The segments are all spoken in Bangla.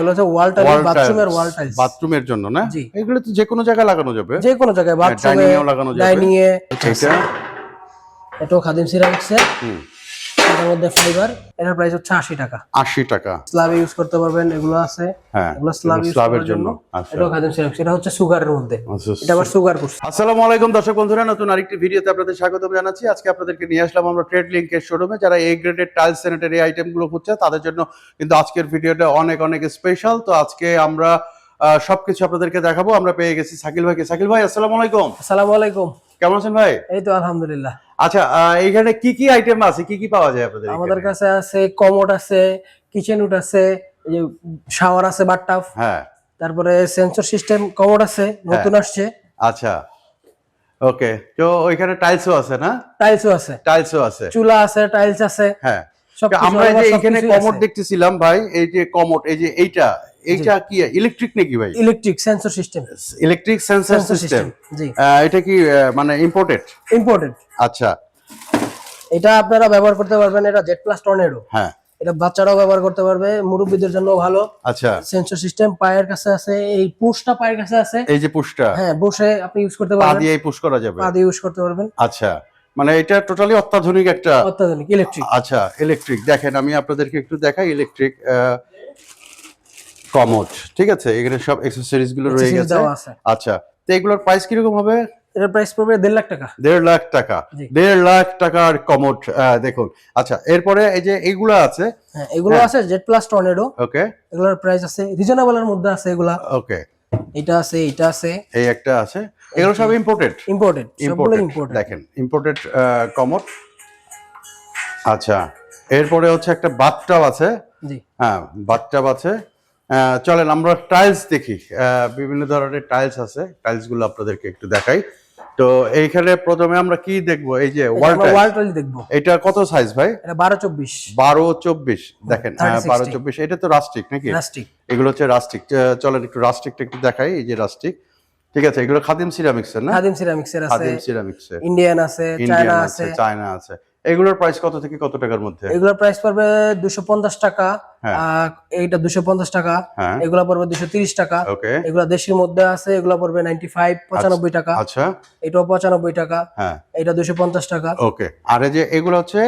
এগুলো হচ্ছে ওয়াল টাইল বাথরুমের ওয়াল টাইলস বাথরুমের জন্য না? এগুলো তো যে কোনো জায়গায় লাগানো যাবে। যে কোনো জায়গায় বাথরুমে dining এও লাগানো যাবে। ডাইনিং এ এটা এটাও খাদিম সিরামিক্স এর হুম, এটার মধ্যে ফাইবার এটার প্রাইস হচ্ছে আশি টাকা। আশি টাকা। স্ল্যাব ইউজ করতে পারবেন এগুলো আছে। হ্যাঁ এগুলো স্ল্যাব ইউজ স্ল্যাবের করার জন্য। আচ্ছা। এটাও খাদিম সিরামিক্স এটা হচ্ছে সুগারের মধ্যে। আচ্ছা, এটা আবার সুগার করছে আসসালামু আলাইকুম দর্শক বন্ধুরা নতুন আরেকটি ভিডিওতে আপনাদের স্বাগত জানাচ্ছি। আজকে আপনাদেরকে নিয়ে আসলাম আমরা ট্রেড লিঙ্কের শোরুমে যারা এ গ্রেডের টাইলস স্যানিটারি আইটেমগুলো খুঁজছে তাদের জন্য কিন্তু আজকের ভিডিওটা অনেক অনেক স্পেশাল তো আজকে আমরা সবকিছু আপনাদেরকে দেখাবো। আমরা পেয়ে গেছি সাকিল ভাইকে। সাকিল ভাই আসসালামু আলাইকুম। আসসালামু আলাইকুম। কেমন আছেন ভাই? এই তো আলহামদুলিল্লাহ। আচ্ছা আহ, এইখানে কি কি আইটেম আছে? কি কি পাওয়া যায় আপনাদের আমাদের কাছে আছে কমোড আছে কিচেন উড আছে যে শাওয়ার আছে বাথটাব হ্যাঁ। তারপরে সেন্সর সিস্টেম কমোড আছে নতুন আসছে। আচ্ছা। ওকে তো ওইখানে টাইলসও আছে না? টাইলসও আছে। টাইলসও আছে। চুলা আছে টাইলস আছে। হ্যাঁ। আমরা যে এখানে কমোড দেখতেছিলাম ভাই এই যে কমোড এই যে এইটা এইটা কি ইলেকট্রিক নাকি ভাই? Electric sensor system electric sensor system জি। এটা কি মানে ইম্পোর্টেড ইম্পর্টেন্ট আচ্ছা। এটা আপনারা ব্যবহার করতে পারবেন এটা জেড প্লাস টর্নেডো হ্যাঁ। এটা বাচ্চারাও ব্যবহার করতে পারবে মুরব্বীদের জন্য ভালো। আচ্ছা। সেন্সর সিস্টেম পায়ের কাছে আছে এই পুশটা পায়ের কাছে আছে। এই যে পুশটা? হ্যাঁ বসে আপনি ইউজ করতে পা পারবেন। দিয়ে পুশ করা যাবে। পা দিয়ে ইউজ করতে পারবেন। আচ্ছা। মানে এটা টোটালি অত্যাধুনিক একটা অত্যাধুনিক ইলেকট্রিক আচ্ছা ইলেকট্রিক দেখেন আমি আপনাদেরকে একটু দেখাই ইলেকট্রিক কমোড ঠিক আছে? এখানে সব অ্যাক্সেসরিজগুলো রয়ে গেছে। আচ্ছা তো এগুলোর প্রাইস কীরকম হবে? এটার প্রাইস পড়বে দেড় লাখ টাকা। দেড় লাখ টাকা। দেড় লাখ টাকার কমোড দেখুন। আচ্ছা এরপরে এই যে এইগুলো আছে হ্যাঁ এগুলো আছে জেড প্লাস টর্নেডো ওকে এগুলোর প্রাইস আছে রিজনেবল এর মধ্যে আছে এগুলা। ওকে এটা আছে এটা আছে। এই একটা আছে। এগুলো সব ইম্পোর্টেড ইম্পোর্টেড সবগুলো ইম্পোর্টেড দেখেন ইম্পোর্টেড কমোড। আচ্ছা এরপরে হচ্ছে একটা বাথটাব আছে। জি। হ্যাঁ বাথটাব আছে। চলেন আমরা টাইলস দেখি। বিভিন্ন ধরনের টাইলস আছে। টাইলসগুলো আপনাদেরকে একটু দেখাই। তো এইখানে প্রথমে আমরা কি দেখব? এই যে ওয়াল এটা কত সাইজ ভাই? এটা বারো চব্বিশ। বারো চব্বিশ। দেখেন হ্যাঁ 30, বারো চব্বিশ। এটা তো রাস্টিক নাকি? প্লাস্টিক এগুলো হচ্ছে রাস্টিক চলেন একটু রাস্টিকটা একটু দেখাই। এই যে রাস্টিক ঠিক আছে এগুলো খাদিম সিরামিক্স না? খাদিম সিরামিক্স এর আছে। খাদিম সিরামিক্স ইন্ডিয়ান আছে চায়না আছে চায়না আছে। এগুলোর প্রাইস কত থেকে কত টাকার মধ্যে? এগুলোর প্রাইস পড়বে দুশো পঞ্চাশ টাকা হ্যাঁ। এইটা দুশো পঞ্চাশ টাকা হ্যাঁ। এগুলা পড়বে দুশো তিরিশ টাকা। এগুলা দেশের মধ্যে আছে এগুলা পড়বে নাইনটি ফাইভ পঁচানব্বই টাকা। আচ্ছা। এটাও পঁচানব্বই টাকা। হ্যাঁ। এটা দুশো পঞ্চাশ টাকা। ওকে আর এই যে এগুলো হচ্ছে?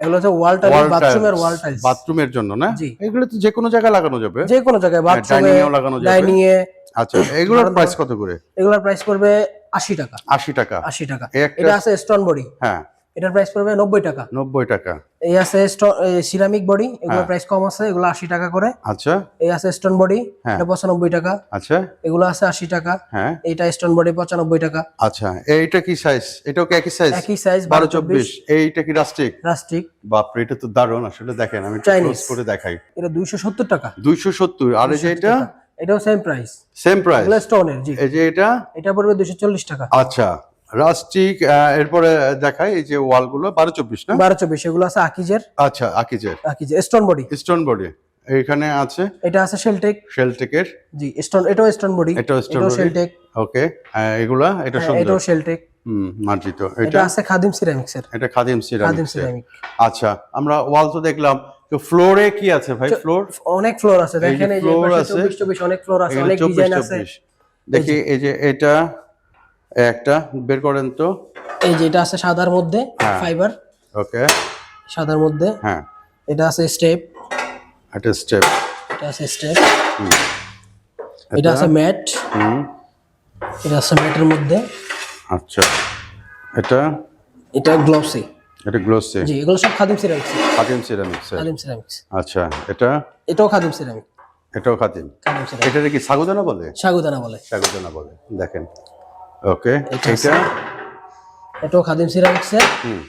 এগুলো হচ্ছে ওয়াল টাইল বাথরুমের ওয়াল টাইলস বাথরুমের জন্য না। এগুলো তো যে কোনো জায়গায় লাগানো যাবে। যে কোনো জায়গায় বাথরুমে লাগানো যাবে। ডাইনিং এ আচ্ছা এগুলোর প্রাইস কত করে? এগুলোর প্রাইস পড়বে আশি টাকা। আশি টাকা। আশি টাকা। এটা আছে স্টোন বডি হ্যাঁ। এটার প্রাইস পড়বে নব্বই টাকা। নব্বই টাকা। এই আছে সিরামিক বডি এগুলোর প্রাইস কম আছে এগুলো আশি টাকা করে। আচ্ছা। এই আছে স্টোন বডি হ্যাঁ। এটা পঁচানব্বই টাকা। আচ্ছা। এগুলো আছে আশি টাকা। হ্যাঁ। এইটা স্টোন বডি পঁচানব্বই টাকা। আচ্ছা। এইটা কি সাইজ এটাও কি একই সাইজ একই সাইজ বারো চব্বিশ। এইটা কি রাস্টিক প্লাস্টিক বাপরে এটা তো দারুণ। আসলে দেখেন আমি। ক্লোজ করে দেখাই। এটা দুইশো সত্তর টাকা। দুইশো সত্তর। আর এই যে এটা? এটাও সেম প্রাইস সেম প্রাইস স্টোনের জি। এই যে এটা? এটা পড়বে দুইশো চল্লিশ টাকা। আচ্ছা। রাস্টিক এরপরে দেখাই এই যে ওয়ালগুলো বারো চব্বিশ না? বারো চব্বিশ এগুলো আছে আকিজের। আচ্ছা আকিজের। আকিজের স্টোন বডি স্টোন বডি এইখানে আছে? এটা আছে শেলটেক শেলটেকের জি স্টোন এটাও স্টোন বডি এটাও body। শেলটেক ওকে এগুলা এটা সুন্দর। হ্যাঁ, এটাও শেলটেক হুম মার্জিত। এটা আছে খাদিম সিরামিক্স এর এটা খাদিম সিরামিক্স সিরামিক আচ্ছা আমরা ওয়াল তো দেখলাম। তো ফ্লোরে কি আছে ভাই? ফ্লোর? অনেক ফ্লোর আছে। দেখেন এই যে floor পাশে আছে। চব্বিশ চব্বিশ অনেক ফ্লোর আছে অনেক ডিজাইন আছে। দেখি এই যে এটা একটা বের করেন তো। এই যে এটা আছে সাদার মধ্যে হ্যাঁ। Fibre okay. সাদার মধ্যে। হ্যাঁ। এটা আছে স্টেপ একটা স্টেপ এটা আছে স্টেপ এটা আছে ম্যাট হুম। এটা আছে ম্যাটের মধ্যে। আচ্ছা। এটা? এটা গ্লোভসি এটা গ্লোসে জি এগুলো সব Khadim ceramics Khadim ceramics Khadim ceramics আচ্ছা এটা? এটাও খাদিম সিরামিক এটাও খাদিম। খাদিম সিরামিক এটারে কি সাগুদানা বলে? সাগুদানা বলে। সাগুদানা বলে। দেখেন। ওকে এটা এটা এটাও খাদিম সিরামিক্স এর হুম।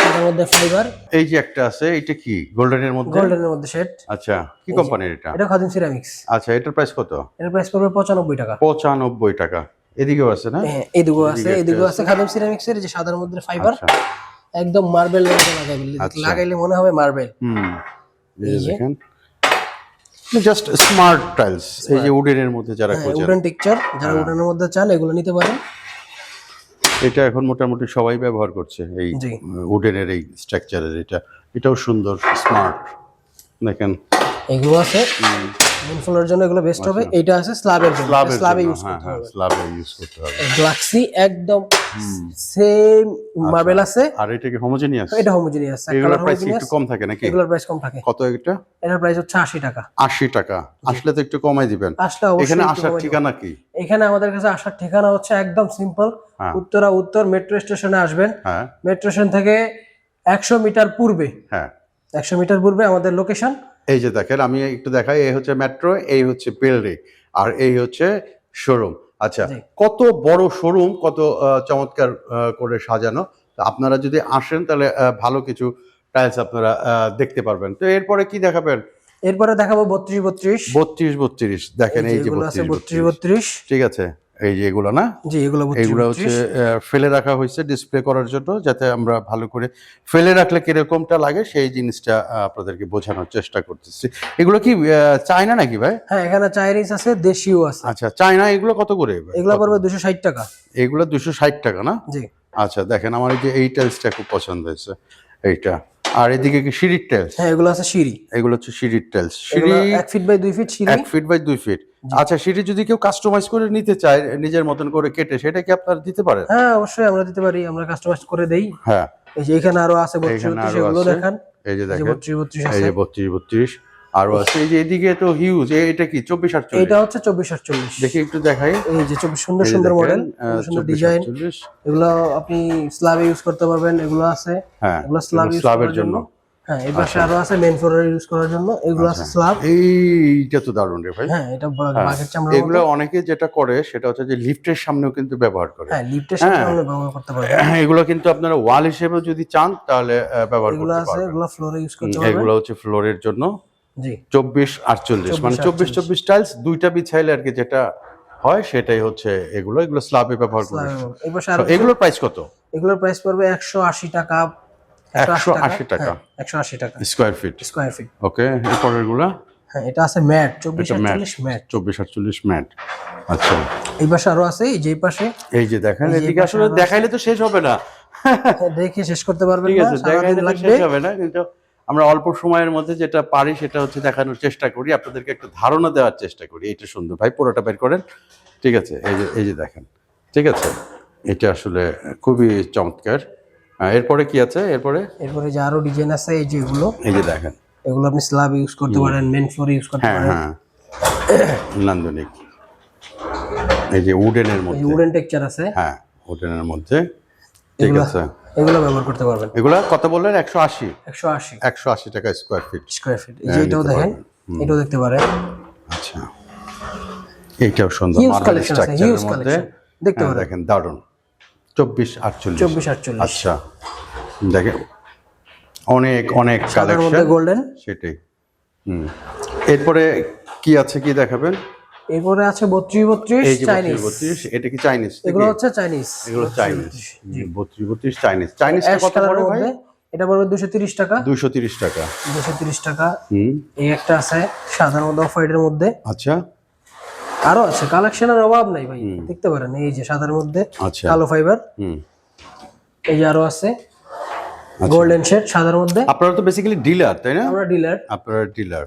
এটার মধ্যে ফাইবার এই যে একটা আছে এটা কি? গোল্ডেনের মধ্যে? গোল্ডেনের মধ্যে সেট আচ্ছা কি কোম্পানির এটা? এটা খাদিম সিরামিক্স আচ্ছা এটার প্রাইস কত? এর প্রাইস পড়বে পঁচানব্বই টাকা। পঁচানব্বই টাকা। এদিকেও আছে না? হ্যাঁ এদিকেও আছে এদিকেও আছে। খাদিম সিরামিক্স এর যে সাদার মধ্যে ফাইবার আচ্ছা। একদম মার্বেল লাগাইলে লাগাইলে মনে হবে মার্বেল হুম। এই। দেখেন। জাস্ট স্মার্ট টাইলস এই যে উডেনের মধ্যে যারা খোঁজেন। উডেন টেক্সচার হ্যাঁ। যারা উডেনের মধ্যে চান এগুলো নিতে পারেন। এটা এখন মোটামুটি সবাই ব্যবহার করছে এই। উডেনের এই স্ট্রাকচারের এটা। এটাও সুন্দর স্মার্ট দেখেন। এগুলো আছে। জন্য এগুলো বেস্ট হবে। আচ্ছা। এটা আছে স্ল্যাবের জন্য। স্ল্যাবে ইউজ হ্যাঁ করতে হ্যাঁ হবে। স্ল্যাবে ইউজ করতে হবে। গ্লাক্সি একদম সেম মার্বেল আছে। আর এটা কি হোমোজেনিয়াস এটা হোমোজিনিয়াস এগুলোর প্রাইস একটু কম থাকে নাকি? এগুলোর প্রাইস কম থাকে। কত এটা? এটার প্রাইস হচ্ছে আশি টাকা। আশি টাকা। আসলে তো একটু কমাই দিবেন। আসলে এখানে আসার ঠিকানা কি? এখানে আমাদের কাছে আসার ঠিকানা হচ্ছে একদম সিম্পল হ্যাঁ। উত্তরা উত্তর মেট্রো স্টেশনে আসবেন। হ্যাঁ। মেট্রো স্টেশন থেকে একশো মিটার পূর্বে হ্যাঁ। একশো মিটার পূর্বে আমাদের লোকেশন এই যে দেখেন আমি একটু দেখাই এই হচ্ছে মেট্রো এই হচ্ছে বিল্ডিং আর এই হচ্ছে শোরুম আচ্ছা কত বড় শোরুম কত চমৎকার করে সাজানো। আপনারা যদি আসেন তাহলে ভালো কিছু টাইলস আপনারা আহ, দেখতে পারবেন। তো এরপরে কি দেখাবেন? এরপরে দেখাবো বত্রিশ বত্রিশ। বত্রিশ বত্রিশ দেখেন এই যে বত্রিশ বত্রিশ। ঠিক আছে। এই যে এগুলো না? জি এগুলো এগুলো হচ্ছে ফেলে রাখা হয়েছে ডিসপ্লে করার জন্য যাতে আমরা ভালো করে ফেলে রাখলে কিরকমটা লাগে সেই জিনিসটা আপনাদেরকে বোঝানোর চেষ্টা করতেছি। এগুলো কি চায়না নাকি ভাই? হ্যাঁ এখানে চাইনিজ আছে দেশিও আছে। আচ্ছা চায়না এগুলো কত করে এগুলো পড়বে দুশো ষাট টাকা। এগুলো দুশো ষাট টাকা না? জি। আচ্ছা দেখেন আমার এই যে এই টাইলসটা খুব পছন্দ হয়েছে এইটা। আর এদিকে কি সিঁড়ির টাইলস হ্যাঁ এগুলো আছে সিঁড়ি। এগুলো হচ্ছে সিঁড়ির টাইলস সিঁড়ি এক ফিট বাই দুই ফিট সিঁড়ি। এক ফিট বাই দুই ফিট আচ্ছা সিঁড়ি যদি কেউ কাস্টমাইজ করে নিতে চায় নিজের মতন করে কেটে সেটা কি আপনারা দিতে পারেন? হ্যাঁ অবশ্যই আমরা দিতে পারি আমরা কাস্টমাইজ করে দেই। হ্যাঁ। এই যে এখানে আরও আছে বত্রিশ সেগুলো আছে। দেখান। এই যে দেখেন। বত্রিশ বত্রিশ এই যে বত্রিশ বত্রিশ। আরও আছে। এই যে এদিকে তো হিউজ এটা কি? চব্বিশ আটচল্লিশ? এটা হচ্ছে চব্বিশ আটচল্লিশ। দেখি একটু দেখাই। এই যে চব্বিশ সুন্দর সুন্দর মডেল সুন্দর ডিজাইন এগুলো আপনি স্ল্যাবে ইউজ করতে পারবেন এগুলো আছে। হ্যাঁ এগুলো স্ল্যাব স্ল্যাবের জন্য। হ্যাঁ এই পাশে আরও আছে মেন ফ্লোরে ইউজ করার জন্য। এগুলো আছে স্ল্যাব এইটা তো দারুণ রে ভাই। হ্যাঁ এটা হ্যাঁ, চামড়া এগুলো অনেকে যেটা করে সেটা হচ্ছে যে লিফটের সামনেও কিন্তু ব্যবহার করে। হ্যাঁ লিফটের হ্যাঁ। ব্যবহার করতে পারবেন। এগুলো কিন্তু আপনারা ওয়াল হিসেবে যদি চান তাহলে ব্যবহার এগুলো করতে আছে পারবেন। এগুলো ফ্লোরে ইউজ করতে পারবেন। এগুলো হচ্ছে ফ্লোরের জন্য। চব্বিশ আটচল্লিশ মানে চব্বিশ চব্বিশ টাইলস দুইটা বিছাইলে আর কি যেটা হয় সেটাই হচ্ছে এগুলো এগুলো স্ল্যাবে ব্যবহার করে। এগুলোর প্রাইস কত? এগুলোর প্রাইস পড়বে একশো আশি টাকা 180 টাকা। একশো আশি টাকা। Square feet square feet okay এরপরেরগুলা এটা আছে ম্যাট চব্বিশ ম্যাট আটচল্লিশ ম্যাট চব্বিশ আটচল্লিশ ম্যাট আচ্ছা। এই পাশে আরও আছে এই যে পাশে। এই যে দেখেন এদিকে আসলে দেখাইলে তো শেষ হবে না। হ্যাঁ, দেখে শেষ করতে পারবেন ঠিক না দেখাইলে শেষ হবে না কিন্তু আমরা অল্প সময়ের মধ্যে যেটা পারি সেটা হচ্ছে দেখানোর চেষ্টা করি। আপনাদেরকে একটা ধারণা দেওয়ার চেষ্টা করি। এটা সুন্দর। ভাই পুরোটা বের করেন। ঠিক আছে এই যে এই যে দেখেন। ঠিক আছে? এটা আসলে খুবই চমৎকার। এরপরে কি আছে? এরপরে? এরপরে যে আরও ডিজাইন আছে এই যে এগুলো। এই যে দেখেন। এগুলো আপনি স্ল্যাব ইউজ করতে পারেন মেন ফ্লোর ইউজ করতে হ্যাঁ পারেন। হ্যাঁ। নান্দনিক। এই যে উডেনের মধ্যে। উডেন টেক্সচার আছে। হ্যাঁ উডেনের মধ্যে। ঠিক আছে। এগুলো ব্যবহার করতে পারবেন। এগুলা কত বললেন? একশো আশি। একশো আশি। একশো আশি টাকা স্কোয়ার ফিট স্কোয়ার ফিট এই যে এটাও দেখেন এটাও দেখতে পারেন। আচ্ছা। এইটাও সুন্দর মার্বেল স্ট্রাকচারের মধ্যে। দেখতে হ্যাঁ, পারেন। দেখেন দারুণ। চব্বিশ আটচল্লিশ। চব্বিশ আটচল্লিশ। আচ্ছা। দেখেন অনেক অনেক কালেকশন গোল্ডেন সেটাই। হুম। এরপরে কি আছে কি দেখাবেন? এরপরে আছে বত্রিশ বত্রিশ চাইনিজ। বত্রিশ এটা কি চাইনিজ এগুলো হচ্ছে চাইনিজ। এগুলো চাইনিজ। বত্রিশ বত্রিশ চাইনিজ। চাইনিজটা অ্যাশ কত ভাই? এটা পড়বে দুশো তিরিশ টাকা। দুইশো তিরিশ টাকা। দুশো তিরিশ টাকা। এই একটা আছে সাদার মধ্যে অফ হোয়াইটের মধ্যে। আচ্ছা। আরও আছে কালেকশনের অভাব নাই ভাই। দেখতে পারেন এই যে সাদার মধ্যে আচ্ছা। কালো ফাইবার হুম। এই যে আরও আছে আচ্ছা। গোল্ডেন শেড সাদার মধ্যে। আপনারা তো বেসিক্যালি ডিলার তাই না? আমরা ডিলার আপনারা ডিলার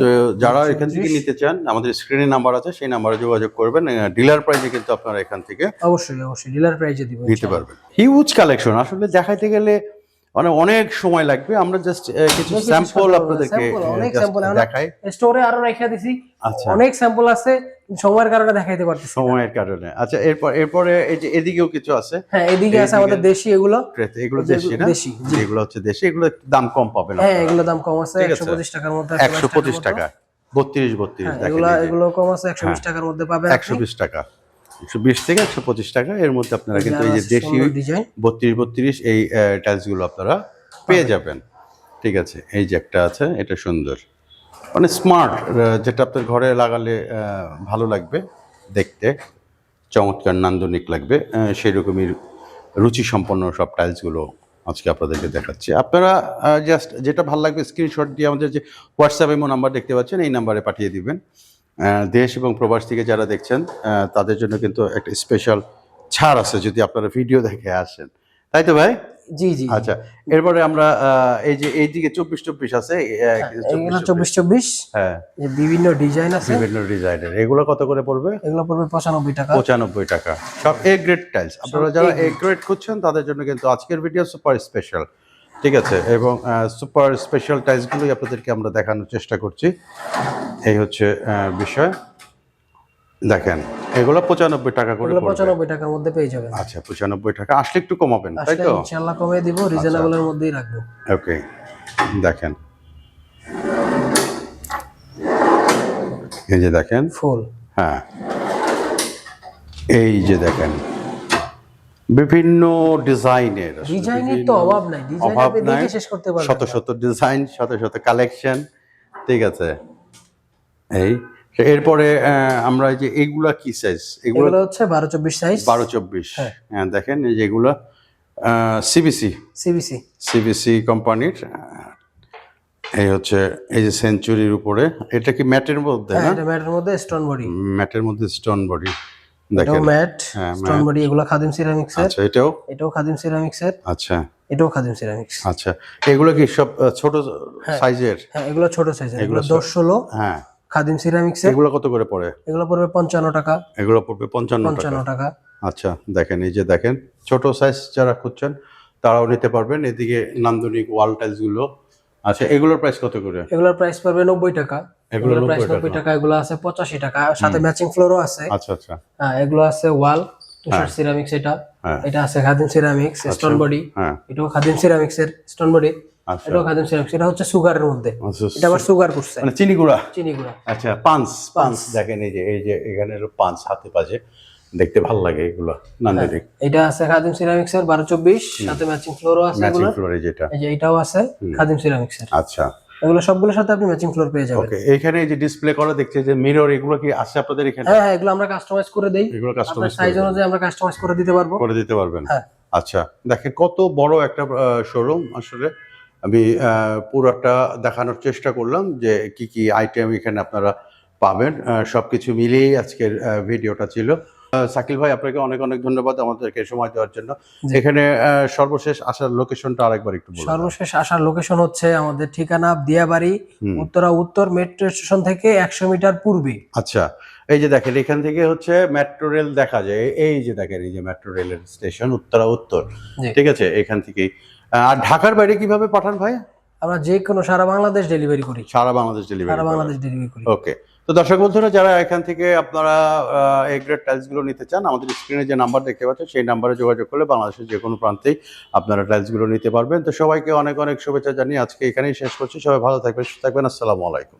তো যারা এখান থেকে নিতে চান আমাদের স্ক্রিনে নাম্বার আছে সেই নাম্বারে যোগাযোগ করবেন। ডিলার প্রাইজে কিন্তু আপনারা এখান থেকে অবশ্যই অবশ্যই। ডিলার প্রাইজে দিবেন নিতে পারবেন। হিউজ কালেকশন আসলে দেখাইতে গেলে মানে অনেক সময় লাগবে। আমরা জাস্ট কিছু স্যাম্পল আপনাদেরকে অনেক স্যাম্পল দেখাই। স্টোরে আরও রেখে দিছি। আচ্ছা। অনেক স্যাম্পল আছে সময়ের কারণে দেখাইতে পারতেছি না। সময়ের কারণে। আচ্ছা এরপর এরপরে এই যে এদিকেও কিছু আছে? হ্যাঁ এদিকে আছে আমাদের দেশি এগুলো। এগুলো দেশি না? দেশি, যেগুলো হচ্ছে দেশি এগুলো দাম কম পাবেন হ্যাঁ এগুলো দাম কম আছে ঠিক একশো আছে। পঁচিশ টাকার মধ্যে একশো পঁচিশ টাকা বত্রিশ বত্রিশ হ্যাঁ, দেখেন এগুলো এগুলো কম আছে একশো বিশ টাকার মধ্যে পাবেন একশো বিশ টাকা। একশো বিশ থেকে একশো পঁচিশ টাকা। এর মধ্যে আপনারা কিন্তু এই যে দেশি বত্রিশ বত্রিশ এই টাইলসগুলো আপনারা পেয়ে যাবেন। ঠিক আছে এই যে একটা আছে এটা সুন্দর। মানে স্মার্ট যেটা আপনার ঘরে লাগালে ভালো লাগবে দেখতে। চমৎকার নান্দনিক লাগবে সেই রকমই রুচি সম্পন্ন সব টাইলসগুলো আজকে আপনাদেরকে দেখাচ্ছি। আপনারা জাস্ট যেটা ভালো লাগবে স্ক্রিনশট দিয়ে আমাদের যে হোয়াটসঅ্যাপ এমন নাম্বার দেখতে পাচ্ছেন এই নাম্বারে পাঠিয়ে দিবেন। দেশ এবং প্রবাস থেকে যারা দেখছেন তাদের জন্য কিন্তু একটা স্পেশাল ছাড় আছে যদি আপনারা ভিডিও দেখে আসেন। তাই তো ভাই? জি জি। আচ্ছা এরপরে আমরা এই যে এইদিকে চব্বিশ চব্বিশ আছে এগুলো চব্বিশ চব্বিশ হ্যাঁ। বিভিন্ন ডিজাইন আছে। বিভিন্ন ডিজাইনের এগুলো কত করে পড়বে? এগুলো পড়বে পঁচানব্বই টাকা। পঁচানব্বই টাকা। সব এ গ্রেড টাইলস আপনারা যারা এ গ্রেড খুঁজছেন তাদের জন্য কিন্তু আজকের ভিডিও সুপার স্পেশাল ঠিক আছে এবং সুপার স্পেশাল টাইলসগুলোই আপনাদেরকে আমরা দেখানোর চেষ্টা করছি। এই হচ্ছে বিষয়। দেখেন এগুলো পঁচানব্বই টাকা করে পঁচানব্বই টাকার মধ্যে পেয়ে যাবেন। আচ্ছা পঁচানব্বই টাকা। আসলে একটু কমাবেন তাই তো? ইনশাল্লাহ কমে দিব রিজনেবলের মধ্যেই রাখব। ওকে দেখেন। এই যে দেখেন। ফুল হ্যাঁ। এই যে দেখেন। বিভিন্ন ডিজাইনের ডিজাইনের তো অভাব নাই। ডিজাইন অভাব নাই। শেষ করতে পারবেন শত শত ডিজাইন শত শত কালেকশন ঠিক আছে? এই এরপরে আমরা যে এগুলা কি সাইজ এগুলো হচ্ছে বারো চব্বিশ সাইজ বারো চব্বিশ। হ্যাঁ। দেখেন এই যে এগুলো সিবিসি সিবিসি সিবিসি কোম্পানির এই হচ্ছে এই যে সেঞ্চুরির উপরে। এটা কি ম্যাটের মধ্যে হ্যাঁ না? এটা ম্যাটের মধ্যে স্টোন বডি ম্যাটের মধ্যে স্টোন বডি এটাও ম্যাট হ্যাঁ, স্টোন বডি এগুলো খাদিম সিরামিক্স এর। আচ্ছা এটাও? এটাও খাদিম সিরামিক্স এর। আচ্ছা। এটাও খাদিম সিরামিক্স আচ্ছা এগুলো কি সব ছোট সাইজের? হ্যাঁ এগুলো ছোট সাইজের এগুলো দশ ষোলো হ্যাঁ। খাদিম সিরামিক্স এগুলো কত করে পড়ে? এগুলো পড়বে পঞ্চান্ন টাকা। এগুলো পড়বে পঞ্চান্ন টাকা। পঞ্চান্ন টাকা। আচ্ছা দেখেন এই যে দেখেন ছোট সাইজ যারা খুঁজছেন তারাও নিতে পারবেন। এদিকে নান্দনিক ওয়াল টাইলসগুলো। আচ্ছা এগুলোর প্রাইস কত করে? এগুলোর প্রাইস পড়বে নব্বই টাকা। এগুলো প্রাইস 90 টাকা এগুলো আছে পঁচাশি টাকা। সাথে ম্যাচিং ফ্লোরও আছে। আচ্ছা আচ্ছা। হ্যাঁ এগুলো আছে ওয়াল তুষার সিরামিক্স এটা। হ্যাঁ। এটা আছে খাদিম সিরামিক্স স্টোন বডি হ্যাঁ। এটাও খাদিম সিরামিক্স এর স্টোন বডি আচ্ছা। এটাও খাদিম সিরামিক্স এটা হচ্ছে সুগারের মধ্যে। আচ্ছা, এটা আবার সুগার করছে। মানে চিনি গুঁড়া? চিনি গুঁড়া। আচ্ছা পাঁচ পাঁচ দেখেন এই যে এই যে এখানে পাঁচ হাতে দেখতে ভালো লাগে এগুলো নান্দনিক। এটা আছে খাদিম সিরামিক্স এর বারো চব্বিশ। সাথে ম্যাচিং ফ্লোরও আছে ম্যাচিং ফ্লোরে যেটা। এই যে এটাও আছে খাদিম সিরামিক্স এর। আচ্ছা। এগুলো সবগুলোর সাথে আপনি ম্যাচিং ফ্লোর পেয়ে যাবেন। ওকে এখানে এই যে ডিসপ্লে করা দেখছে যে মিরর এগুলো কি আছে আপনাদের এখানে? হ্যাঁ হ্যাঁ এগুলো আমরা কাস্টমাইজ করে দেই। এগুলো কাস্টমাইজ সাইজ অনুযায়ী আমরা কাস্টমাইজ করে দিতে পারব। করে দিতে পারবেন। হ্যাঁ। আচ্ছা দেখেন কত বড় একটা শোরুম আসলে। আমি পুরোটা দেখানোর চেষ্টা করলাম যে কি কি আইটেম এখানে আপনারা পাবেন। আহ, সবকিছু মিলিয়েই আজকের ভিডিওটা ছিল। শাকিল ভাই আপনাকে অনেক অনেক ধন্যবাদ আমাদেরকে সময় দেওয়ার জন্য। এখানে সর্বশেষ আসার লোকেশনটা আরেকবার একটু বলুন। সর্বশেষ আসার লোকেশন হচ্ছে আমাদের ঠিকানা দিয়াবাড়ি উত্তরা উত্তর মেট্রো স্টেশন থেকে একশো মিটার পূর্বে। আচ্ছা এই যে দেখেন এখান থেকে হচ্ছে মেট্রো রেল দেখা যায়। এই যে দেখেন এই যে মেট্রো রেলের স্টেশন উত্তরা উত্তর। ঠিক আছে এখান থেকেই আর ঢাকার বাইরে কীভাবে পাঠান ভাই আমরা যে কোনো সারা বাংলাদেশ ডেলিভারি করি। সারা বাংলাদেশ ডেলিভারি সারা বাংলাদেশ ডেলিভারি করি। ওকে। তো দর্শক বন্ধুরা, যারা এখান থেকে আপনারা এই গ্রেড টাইলসগুলো নিতে চান, আমাদের স্ক্রিনে যে নাম্বার দেখতে পাচ্ছেন, সেই নাম্বারে যোগাযোগ করলে বাংলাদেশের যে কোনো প্রান্তেই আপনারা টাইলসগুলো নিতে পারবেন। তো সবাইকে অনেক অনেক শুভেচ্ছা জানিয়ে আজকে এখানেই শেষ করছি। সবাই ভালো থাকবেন, সুস্থ থাকবেন। আসসালামু আলাইকুম।